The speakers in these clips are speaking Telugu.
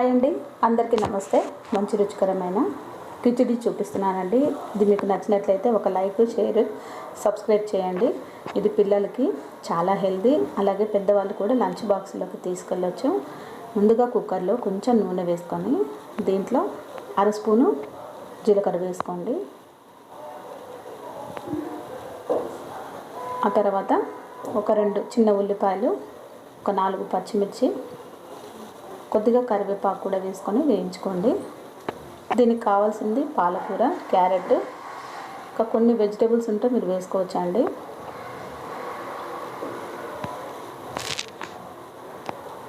హాయ్ అండి. అందరికీ నమస్తే. మంచి రుచికరమైన కిచిడి చూపిస్తున్నానండి. ఇది మీకు నచ్చినట్లయితే ఒక లైక్ షేర్ సబ్స్క్రైబ్ చేయండి. ఇది పిల్లలకి చాలా హెల్దీ. అలాగే పెద్దవాళ్ళు కూడా లంచ్ బాక్స్లోకి తీసుకెళ్ళొచ్చు. ముందుగా కుక్కర్లో కొంచెం నూనె వేసుకొని దీంట్లో అర స్పూను జీలకర్ర వేసుకోండి. ఆ తర్వాత ఒక రెండు చిన్న ఉల్లిపాయలు ఒక నాలుగు పచ్చిమిర్చి కొద్దిగా కరివేపాకు కూడా వేసుకొని వేయించుకోండి. దీనికి కావాల్సింది పాలకూర క్యారెట్ ఇంకా కొన్ని వెజిటేబుల్స్ ఉంటే మీరు వేసుకోవచ్చు అండి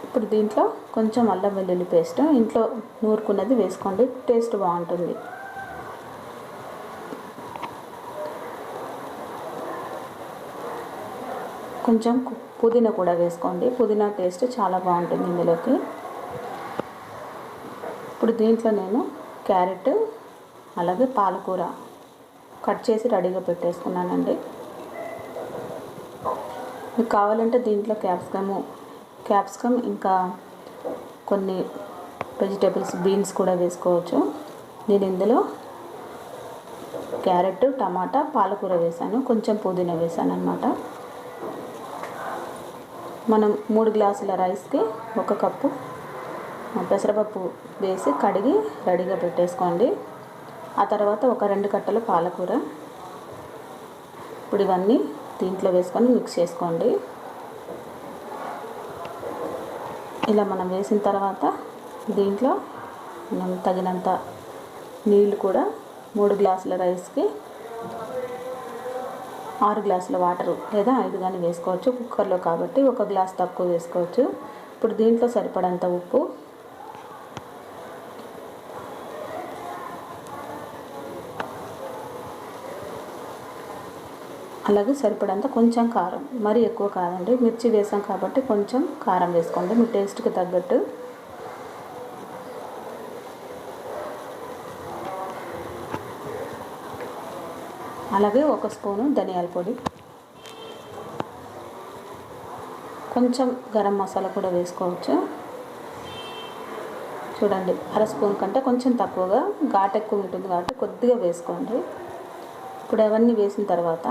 ఇప్పుడు దీంట్లో కొంచెం అల్లం వెల్లుల్లి పేస్ట్ ఇంట్లో నూరుకున్నది వేసుకోండి టేస్ట్ బాగుంటుంది. కొంచెం పుదీనా కూడా వేసుకోండి పుదీనా టేస్ట్ చాలా బాగుంటుంది ఇందులోకి. ఇప్పుడు దీంట్లో నేను క్యారెట్ అలాగే పాలకూర కట్ చేసి రెడీగా పెట్టేసుకున్నానండి. మీకు కావాలంటే దీంట్లో క్యాప్సికము క్యాప్సికమ్ ఇంకా కొన్ని వెజిటేబుల్స్ బీన్స్ కూడా వేసుకోవచ్చు. నేను ఇందులో క్యారెట్ టమాటా పాలకూర వేసాను. కొంచెం పుదీనా వేసాను అనమాట మనం మూడు గ్లాసుల రైస్కి ఒక కప్పు పెసరపప్పు వేసి కడిగి రెడీగా పెట్టేసుకోండి. ఆ తర్వాత ఒక రెండు కట్టలు పాలకూర. ఇప్పుడు ఇవన్నీ దీంట్లో వేసుకొని మిక్స్ చేసుకోండి. ఇలా మనం వేసిన తర్వాత దీంట్లో మనం తగినంత నీళ్ళు కూడా మూడు గ్లాసుల రైస్కి ఆరు గ్లాసుల వాటర్ లేదా ఐదు కానీ వేసుకోవచ్చు. కుక్కర్లో కాబట్టి ఒక గ్లాస్ తక్కువ వేసుకోవచ్చు. ఇప్పుడు దీంట్లో సరిపడంత ఉప్పు అలాగే సరిపడంత కొంచెం కారం. మరీ ఎక్కువ కాదండి. మిర్చి వేసాం కాబట్టి కొంచెం కారం వేసుకోండి. మీ టేస్ట్కి తగ్గట్టు. అలాగే ఒక స్పూను ధనియాల పొడి. కొంచెం గరం మసాలా కూడా వేసుకోవచ్చు. చూడండి. అర స్పూన్ కంటే కొంచెం తక్కువగా ఘాట్ ఎక్కువ ఉంటుంది కాబట్టి కొద్దిగా వేసుకోండి. ఇప్పుడు అవన్నీ వేసిన తర్వాత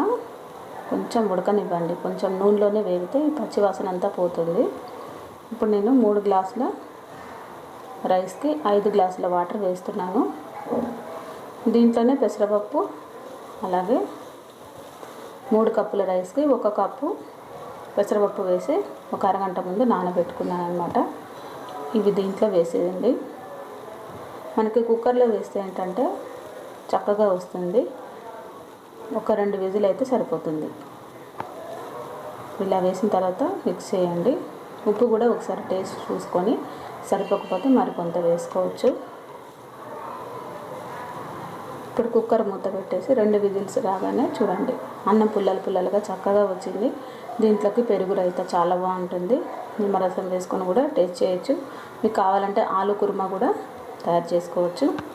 కొంచెం ఉడకనివ్వండి. కొంచెం నూనెలోనే వేగితే పచ్చివాసన అంతా పోతుంది. ఇప్పుడు నేను మూడు గ్లాసుల రైస్కి ఐదు గ్లాసుల వాటర్ వేస్తున్నాను. దీంట్లోనే పెసరపప్పు అలాగే మూడు కప్పుల రైస్కి ఒక కప్పు పెసరపప్పు వేసి ఒక అరగంట ముందు నానబెట్టుకున్నాను అనమాట ఇవి దీంట్లో వేసేయండి. మనకి కుక్కర్లో వేస్తే ఏంటంటే చక్కగా వస్తుంది. ఒక రెండు విజులు అయితే సరిపోతుంది. ఇలా వేసిన తర్వాత మిక్స్ చేయండి. ఉప్పు కూడా ఒకసారి టేస్ట్ చూసుకొని సరిపోకపోతే మరికొంత వేసుకోవచ్చు. ఇప్పుడు కుక్కర్ మూత పెట్టేసి రెండు విజిల్స్ రాగానే చూడండి. అన్నం పుల్లలు పుల్లలుగా చక్కగా వచ్చింది. దీంట్లోకి పెరుగు రైత చాలా బాగుంటుంది. నిమ్మరసం వేసుకొని కూడా టేస్ట్ చేయొచ్చు. మీకు కావాలంటే ఆలు కుర్మా కూడా తయారు చేసుకోవచ్చు.